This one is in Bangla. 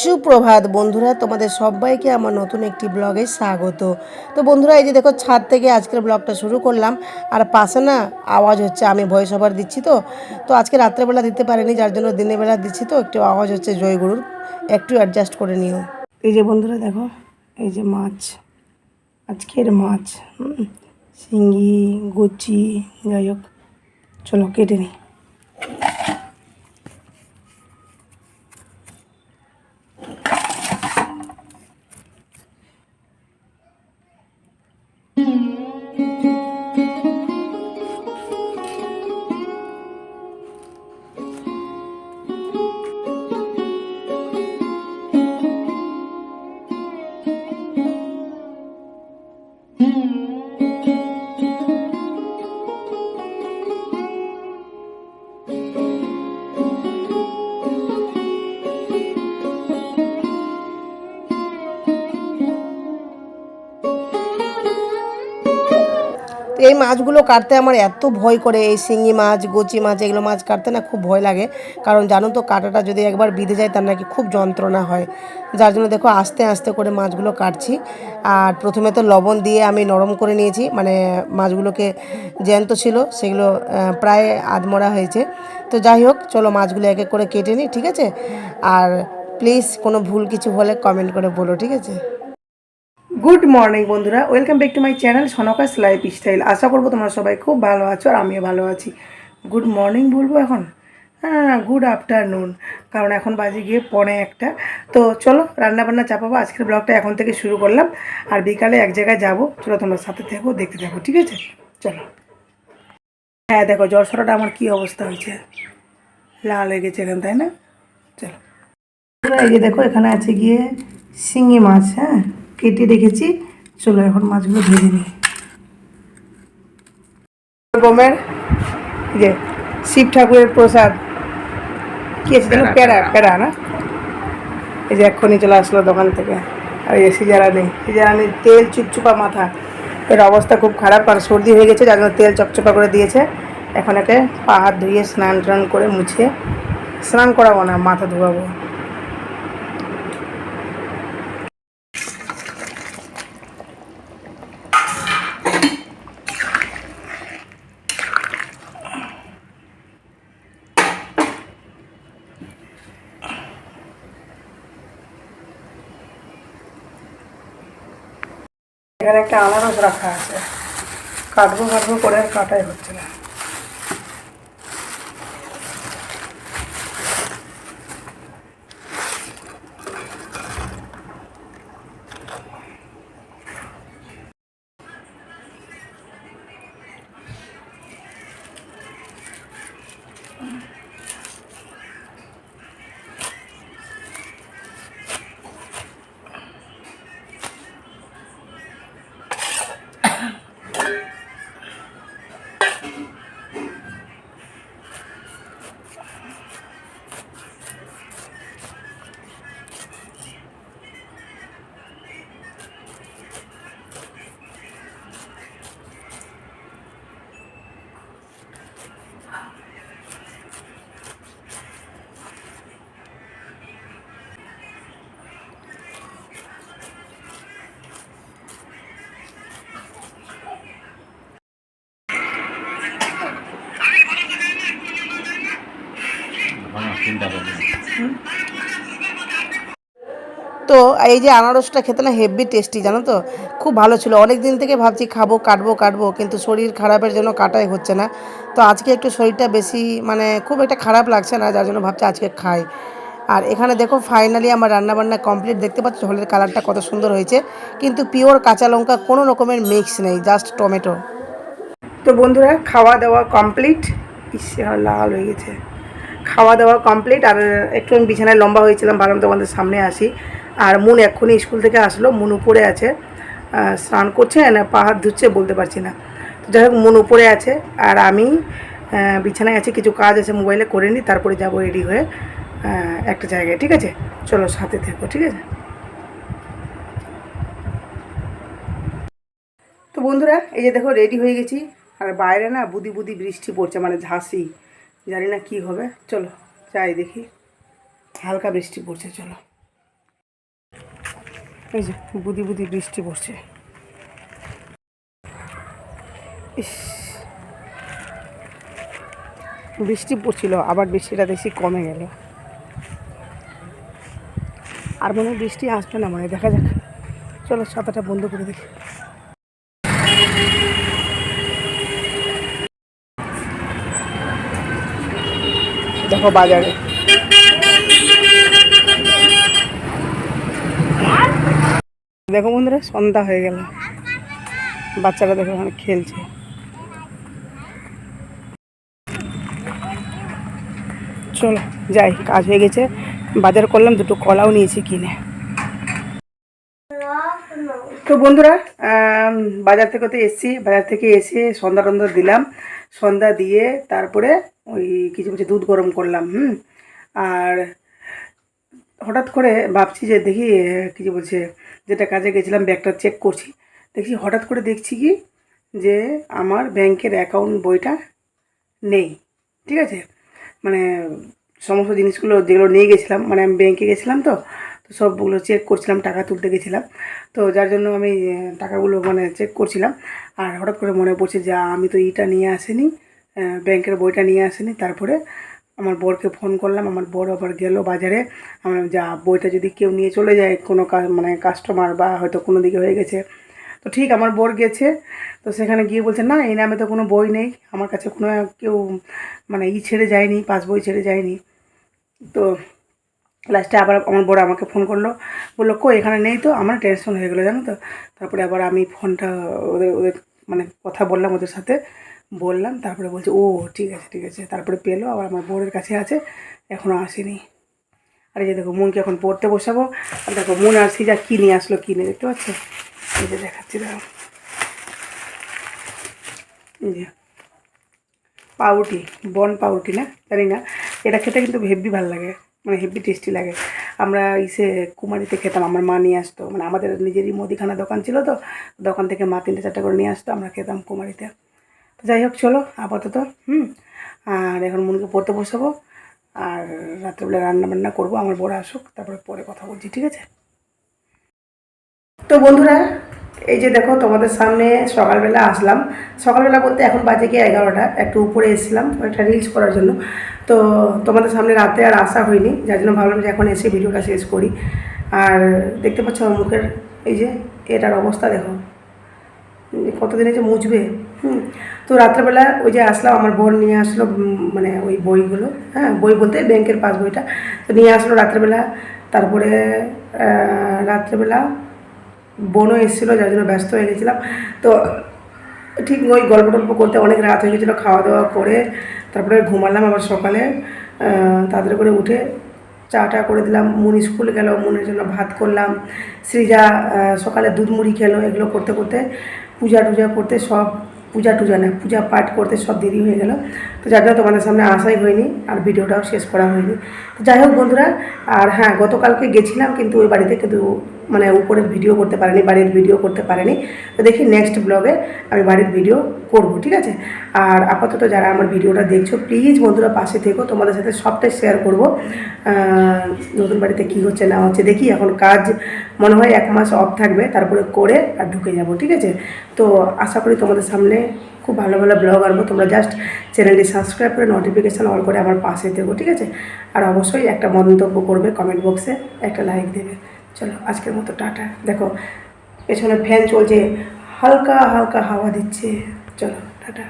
সুপ্রভাত বন্ধুরা, তোমাদের সবাইকে আমার নতুন একটি ব্লগে স্বাগত। তো বন্ধুরা, এই যে দেখো ছাদ থেকে আজকের ব্লগটা শুরু করলাম, আর পাশে না আওয়াজ হচ্ছে, আমি ভয়েস ওভার দিচ্ছি তো। তো আজকে রাত্রেবেলা দিতে পারিনি, যার জন্য দিনের বেলা দিচ্ছি তো, একটু আওয়াজ হচ্ছে জয়গুরুর, একটু অ্যাডজাস্ট করে নিও। এই যে বন্ধুরা দেখো, এই যে মাছ, আজকের মাছ শিঙ্গি গুচি, যাই হোক, চলো কেটে নিই। এই মাছগুলো কাটতে আমার এত ভয় করে, এই শিঙি মাছ, গোচি মাছ, এগুলো মাছ কাটতে না খুব ভয় লাগে। কারণ জানো তো কাটাটা যদি একবার বিঁধে যায় তার নাকি খুব যন্ত্রণা হয়। যার জন্য দেখো আস্তে আস্তে করে মাছগুলো কাটছি। আর প্রথমে তো লবণ দিয়ে আমি নরম করে নিয়েছি মানে মাছগুলোকে জ্যান্ত ছিল, সেগুলো প্রায় আধমরা হয়েছে। তো যাই হোক, চলো মাছগুলো এক এক করে কেটে নিই, ঠিক আছে? আর প্লিজ কোনো ভুল কিছু হলে কমেন্ট করে বলো, ঠিক আছে? গুড মর্নিং বন্ধুরা। Welcome back to my channel সনকাস lifestyle আশা করব তোমরা সবাই খুব ভালো আছো আর আমিও ভালো আছি। গুড মর্নিং বলব এখন? হ্যাঁ গুড আফটারনুন কারণ এখন বাজে গিয়ে পনে একটা। তো চলো, রান্নাবান্না চাপাবো। আজকের ব্লগটা এখন থেকে শুরু করলাম। আর বিকালে এক জায়গায় যাব। চলো তোমরা সাথে থেকো, দেখতে থাকো, ঠিক আছে? চলো। হ্যাঁ দেখো, জ্বর সরাটা আমার কী অবস্থা হয়েছে। লাল হয়ে গেছে এখান, তাই না? চলো। এই যে দেখো, এখানে আছে গিয়ে শিঙি মাছ হ্যাঁ? কেটে রেখেছি। চলো এখন মাছগুলো ভেজে নিই। রকমের যে শিব ঠাকুরের প্রসাদ। কি আছে যেন? প্যারা প্যারা না? এই যে এক্ষুনি চলে আসলো দোকান থেকে। আর এই যে সিজারানি সিজারানি তেল চুপচুপা মাথা। এর অবস্থা খুব খারাপ আর সর্দি হয়ে গেছে যার জন্য তেল চপচপা করে দিয়েছে। এখন একে পা হাত ধুয়ে স্নান টান করে মুছে স্নান করাবো না মাথা ধোয়াবো। এখানে একটা আনারস রাখা আছে। কাটবো কাটবো করে আর কাটাই হচ্ছে না। তো এই যে আনারসটা খেতে না হেভি টেস্টি জানো তো? খুব ভালো ছিল। অনেক দিন থেকে ভাবছি খাব, কাটবো কাটবো, কিন্তু শরীর খারাপের জন্য কাটাই হচ্ছে না। তো আজকে একটু শরীরটা বেশি মানে খুব একটা খারাপ লাগছে না, যার জন্য ভাবছি আজকে খাই। আর এখানে দেখো ফাইনালি আমার রান্নাবান্না কমপ্লিট দেখতে পাচ্ছ ঝোলের কালারটা কত সুন্দর হয়েছে। কিন্তু পিওর কাঁচা লঙ্কা কোনো রকমের মিক্স নেই জাস্ট টমেটো তো বন্ধুরা, খাওয়া দাওয়া কমপ্লিট লাল হয়ে গেছে। খাওয়া দাওয়া কমপ্লিট আর একটু বিছানায় লম্বা হয়েছিলাম ভাবলাম তোমাদের সামনে আসি। আর মুন এক্ষুনি স্কুল থেকে আসলো, মুন উপরে আছে স্নান করছে, না পা হাত ধুচ্ছে বলতে পারছি না। তো যাই হোক, মুন উপরে আছে, আর আমি বিছানায় আছি, কিছু কাজ আছে, মোবাইলে করে নিই, তারপরে যাব রেডি হয়ে একটা জায়গায়, ঠিক আছে? চলো সাথে থেকো, ঠিক আছে? তো বন্ধুরা, এই যে দেখো রেডি হয়ে গেছি, আর বাইরে না বুদি বুদি বৃষ্টি পড়ছে মানে ঝাঁসি, জানি না কি হবে। চলো, যাই দেখি, হালকা বৃষ্টি পড়ছে, চলো। এই যে, বুদি বুদি বৃষ্টি পড়ছে। ইস। বৃষ্টি পড়ছিল, আবার বৃষ্টিটা দেখছি কমে গেল। আর মনে হয় বৃষ্টি আসবে না মানে দেখা যাক। চলো, ছাতাটা বন্ধ করে দিই। দেখো বাজারে। দেখো বন্ধুরা, সন্ধ্যা হয়ে গেল। বাচ্চারা দেখো ওখানে খেলছে। চলো, যাই, কাজ হয়ে গেছে। বাজার করলাম, দুটো কলাও নিয়েছি কিনে। তো বন্ধুরা বাজার থেকে তো এসছি। বাজার থেকে এসে সন্ধ্যা টন্ধা দিলাম। সন্ধ্যা দিয়ে তারপরে ওই কিছু কিছু দুধ গরম করলাম, হুম। আর হঠাৎ করে ভাবছি যে দেখি কি যে বলছে, যেটা কাজে গেছিলাম, ব্যাগটা চেক করছি। দেখছি হঠাৎ করে দেখছি কি, যে আমার ব্যাংকের অ্যাকাউন্ট বইটা নেই। ঠিক আছে? মানে সমস্ত জিনিসগুলো যেগুলো নিয়ে গেছিলাম মানে আমি ব্যাংকে গেছিলাম তো তো সবগুলো চেক করছিলাম, টাকা তুলতে গেছিলাম। তো যার জন্য আমি টাকাগুলো মানে চেক করছিলাম। আর হঠাৎ করে মনে পড়ছে যে আমি তো ইটা নিয়ে আসিনি ব্যাংকের বইটা নিয়ে আসিনি, তারপরে আমার বরকে ফোন করলাম, আমার বর আবার গেল বাজারে। আমার যা বইটা যদি কেউ নিয়ে চলে যায়, কোনো মানে কাস্টমার বা হয়তো কোনো দিকে হয়ে গেছে। তো ঠিক আমার বর গেছে, তো সেখানে গিয়ে বলছে, না, এই নামে তো কোনো বই নেই। আমার কাছে কোনো কেউ মানে ই ছেড়ে যায়নি, পাস বই ছেড়ে যায়নি। তো লাস্টে আবার আমার বড় আমাকে ফোন করল, বলল কো এখানে নেই তো? আমার টেনশন হয়ে গেলো, জানো তো? তারপরে আবার আমি ফোনটা ওদের ওদের মানে কথা বললাম ওদের সাথে। বললাম, তারপরে বলছে, ও, ঠিক আছে ঠিক আছে। তারপরে পেল, আবার আমার বোর্ডের কাছে আছে এখনও আসেনি। আর এই যে দেখো, মনকে এখন পড়তে বসাবো। আর দেখো, মন আর সিজা কী নিয়ে আসলো কিনে দেখতে পাচ্ছ? এই যে দেখাচ্ছি, দেখো। যে, পাউরুটি, বন পাউরুটি না, জানি না। এটা খেতে কিন্তু হেভি ভালো লাগে মানে হেভি টেস্টি লাগে। আমরা ইসে কুমারিতে খেতাম, আমার মা নিয়ে আসতো। মানে আমাদের নিজেরই মুদিখানা দোকান ছিল তো, দোকান থেকে মা তিনটে চারটে করে নিয়ে আসতো, আমরা খেতাম কুমারিতে। তো যাই হোক, চলো, আপাতত, হুম? আর এখন মনকে পড়তে বসাবো, আর রাত্রেবেলা রান্না বান্না করব, আমার বড় আসুক, তারপরে পরে কথা বলছি, ঠিক আছে? তো বন্ধুরা, এই যে দেখো, তোমাদের সামনে সকালবেলা আসলাম। সকালবেলা বলতে এখন বাজে গিয়ে এগারোটা, একটু উপরে এসেছিলাম, একটা রিলস করার জন্য। তো তোমাদের সামনে রাতে আর আসা হয়নি, যার জন্য ভাবলাম যে এখন এসে ভিডিওটা শেষ করি। আর দেখতে পাচ্ছ মুখের, এই যে এটার অবস্থা দেখো। কতদিনে যে মুছবে। হুম। তো রাত্রেবেলা ওই যে আসলাম, আমার বোন নিয়ে আসলো মানে ওই বইগুলো হ্যাঁ বই বলতে ব্যাংকের পাস বইটা তো নিয়ে আসলো রাত্রেবেলা, তারপরে রাত্রেবেলা বোনও এসেছিল, যার জন্য ব্যস্ত হয়ে গেছিলাম। তো ঠিক ওই গল্প টল্প করতে অনেক রাত হয়ে গেছিল, খাওয়া দাওয়া করে, তারপরে ঘুমালাম আবার সকালে তাড়াতাড়ি করে উঠে চাটা করে দিলাম। মুন স্কুল গেল, মুনের জন্য ভাত করলাম। সৃজা সকালে দুধ মুড়ি খেলো, এগুলো করতে করতে পূজা টুজা করতে সব পূজা টুজা না পূজা পাঠ করতে সব দেরি হয়ে গেল। তো যার জন্য তোমাদের সামনে আসাই হয়নি আর ভিডিওটাও শেষ করা হয়নি। তো যাই হোক বন্ধুরা, আর হ্যাঁ গতকালকে গেছিলাম কিন্তু ওই বাড়িতে, কিন্তু মানে উপরে ভিডিও করতে পারেনি, বাড়ির ভিডিও করতে পারেনি। তো দেখি নেক্সট ব্লগে আমি বাড়ির ভিডিও করব, ঠিক আছে? আর আপাতত যারা আমার ভিডিওটা দেখছ প্লিজ বন্ধুরা পাশে থেকো, তোমাদের সাথে সবটাই শেয়ার করব। নতুন বাড়িতে কী হচ্ছে, না হচ্ছে, দেখি এখন কাজ মনে হয় এক মাস অফ থাকবে, তারপরে করে আর ঢুকে যাব, ঠিক আছে? তো আশা করি তোমাদের সামনে খুব ভালো ভালো ব্লগ আনব। তোমরা জাস্ট চ্যানেলটি সাবস্ক্রাইব করে নোটিফিকেশান অল করে আমার পাশে থেকো, ঠিক আছে? আর অবশ্যই একটা মন্তব্য করবে কমেন্ট বক্সে একটা লাইক দেবে। চলো আজকের মতো টাটা। দেখো পেছনে ফ্যান চলছে হালকা হালকা হাওয়া দিচ্ছে। চলো টাটা।